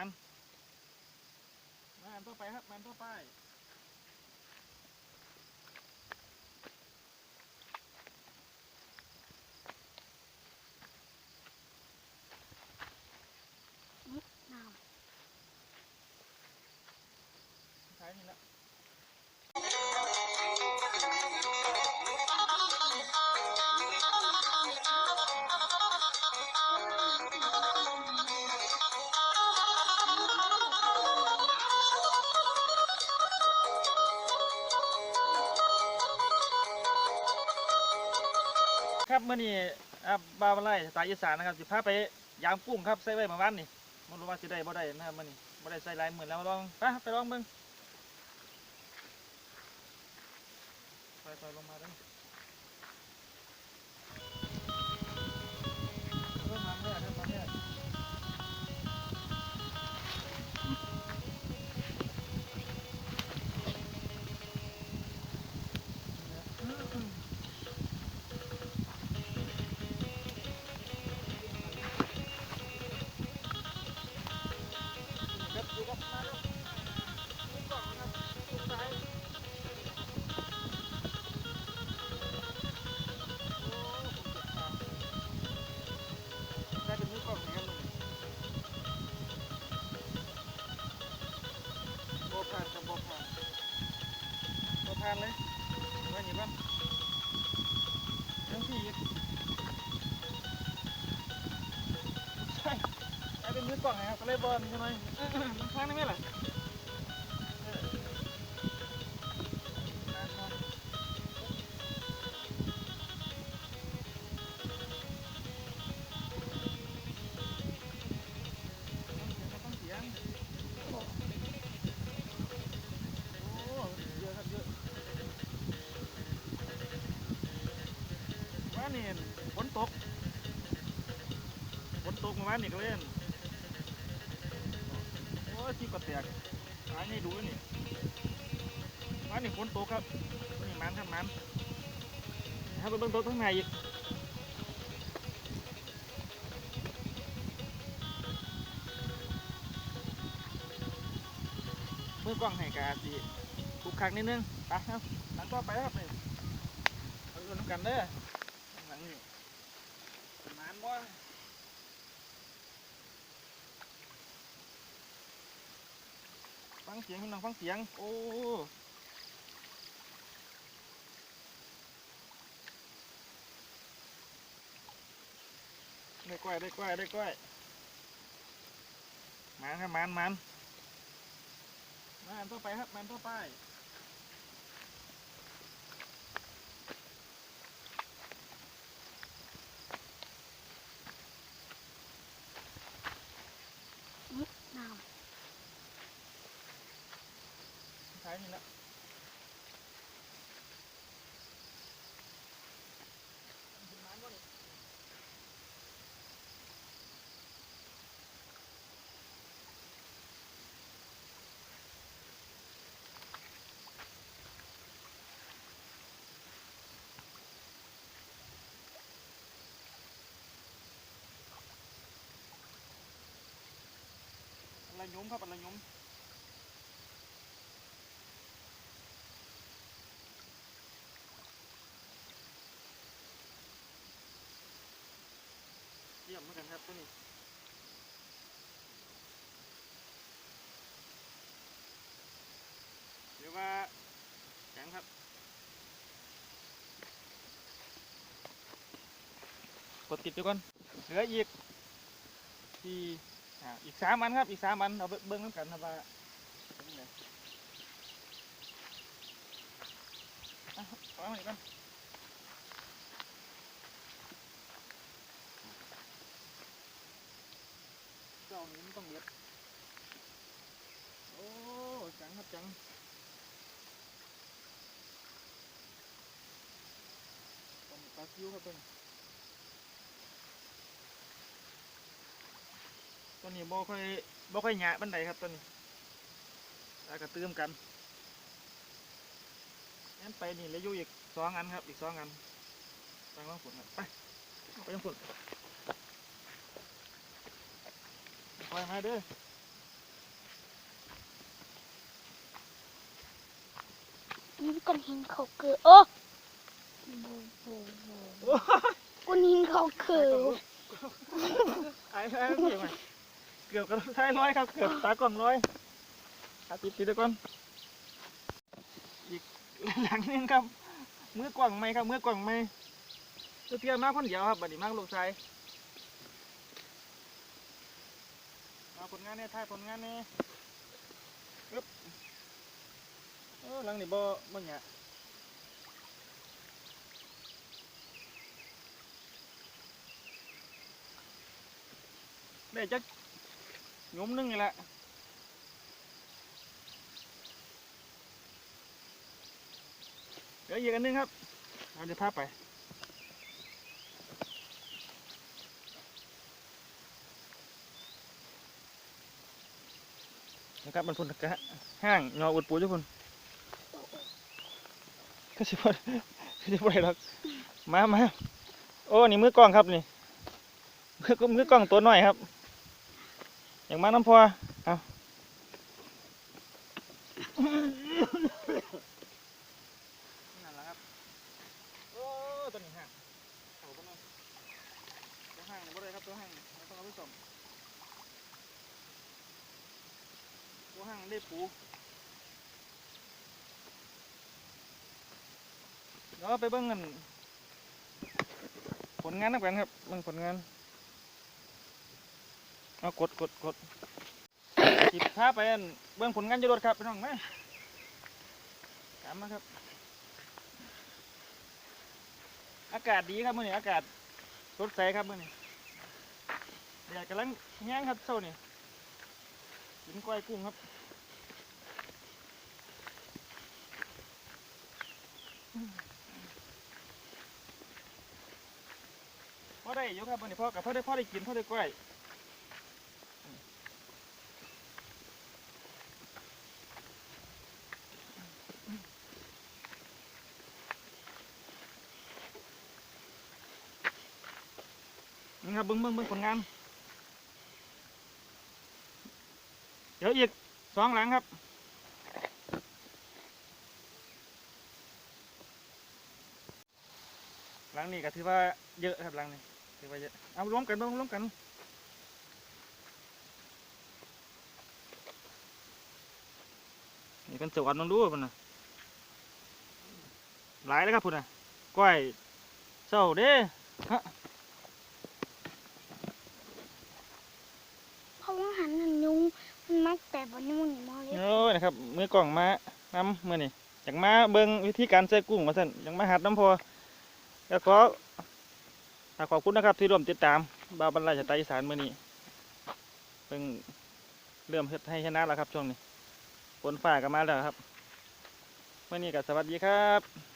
มันมาอันต่อไปครับมันต่อไปน้ท้ายนี่ละ ครับเมื่อนี้อ่าบาวไล่สไตล์อีสานนะครับสิพาไปยามกุ้งครับใส่ไว้มื่อวานนี่ไม่รู้ว่าสิได้บ่ได้นะครับเมื่อนี้บ่ได้ใส่หลายหมื่นแล้วลองไปไปลองเบิ่งไปไปลงมาเด้อ ทานเลยไว้นี่บ้างยังสี่ใช่ไอ้เป็นมือกล่องไงครับก็เลยบอลใช่ไหมมันค้างได้ไหมล่ะานี่ฝนตกฝนตกมาบ้านนี่ก็เล่นโอ้ยที่กระแตกหายนี่ดูนี่มานี่ฝนตกครับนี่มันครับมันถ้าไปเบิ่งโต๊ะข้างในอีกเมื่อกล้องให้กาสิถูกคักนิดนึงไปครับหลังต่อไปครับนี่เอาดูน้ำกันเด้อหลังนี่มันบ่ ฟัง เสียงคุณน้องฟังเสียง โอ้ได้กล้วยได้กล้วยได้กล้วยมันครับมันมันมันต่อไปครับมันต่อไปายนี่ละอะไรยมครับอะไรยม มเหมือนกันครับตัวนี้เดี๋ยวว่าแข็งครับกดติดไปก่อนเหลืออีกที่อ่าอีกสามอันครับ อีกสามอันเอาไปเบิ้งน้ำกันครับว่าเป็นยังไงอะเอามาอีกก่อน เจ้านี้มันต้องเล็ดโอ้จังครับจังต้มปลาคิ้วครับตัวนี้ตัวนี้บ่ค่อยบ่ค่อยหยะบันไดครับตัวนี้แล้วก็เติมกันงั้นไปนี่เหลยอยู่อีกสองอันครับ อีกสองอันไปว่างฝนครับไปไปว่างฝน ปมาเด้อนี่ก้อนหินเขาเกิดโอ้บูบูบูก้อนหินเขาเกิไอ้ไอ้เกือบไหมเกือบกระท้าร้อยครับ เกือบตากล่องร้อยอาทิตย์เดียวก่อนอีกหลังนึงครับเมื่อกว่างไหมครับเมื่อกว่างไหมเพียอมากคนเดียวครับบัดนี้มากลูกชาย ผลงานเนี่ยถ่ายผลงานเนี่ยปึ๊บเออหลังนี่บ่บ่เนี่ยได้จักหยุมนึงนี่แหละเดี๋ยวอีกอันนึงครับเราจะพาไป นะครับมันพุ่นกะห้างงออุดปูจุพุ่นก็สิบ่ก็สิบ่ได้หรอกมามาโอ้นี่มือกล้องครับนี่มือมือกล้องตัวหน่อยครับ อย่างมาน้ำพอเอานั่นแหละครับโอ้ตัวนี้ห่างเอาไปหน่อยตัวห่างนี่บ่ได้ครับตัวห่างนี่เราต้องเอาไปส่ง กู ห่างได้ปูเดี๋ยวไปเบิ่งกันผลงานนักกันครับเบิ่งผลงานเอากดกดกดจิบท้าไปอันเบิ่งผลงานอยู่รถครับพี่น้องไหมตามมาครับ อากาศดีครับมื้อนี้อากาศสดใสครับมื้อนี้แดดกำลังแห้งครับเช้านี่กินกล้วยกุ้งครับ ได้อยู่ครับวันนี้พ่อกับพ่อได้พ่อได้กินพ่อได้กล้วยนี่ครับเบิ้งเบิ้งเบิ้งผลงานเดี๋ยวอีกสองหลังครับหลังนี้ก็ถือว่าเยอะครับหลังนี้ ถือว่าเยอะเอารวมกันเบ้างรวมกันนี่เป็นสวนน้องดูพุ่นนะหลายแล้วครับพุ่นนะก้อยเศร้าเด้ฮะเพราะว่าหันหันยุงมันมักแต่บนนี้มึงมองเลยโอ้ยนะครับมือกล่องมานำมื่อนี่อยากมาเบิ่งวิธีการใส่กุ้งมาสั่นอยากมาหัดน้ำพอแล้วขอ ขอบคุณนะครับที่ร่วมติดตามบาบรรลัยสไตล์อีสานมื่อนี้เพิ่งเริ่มเฮ็ดให้ชนะแล้วครับช่วงนี้ฝนฝ่ากันมาแล้วครับเมื่อนี้ก็สวัสดีครับ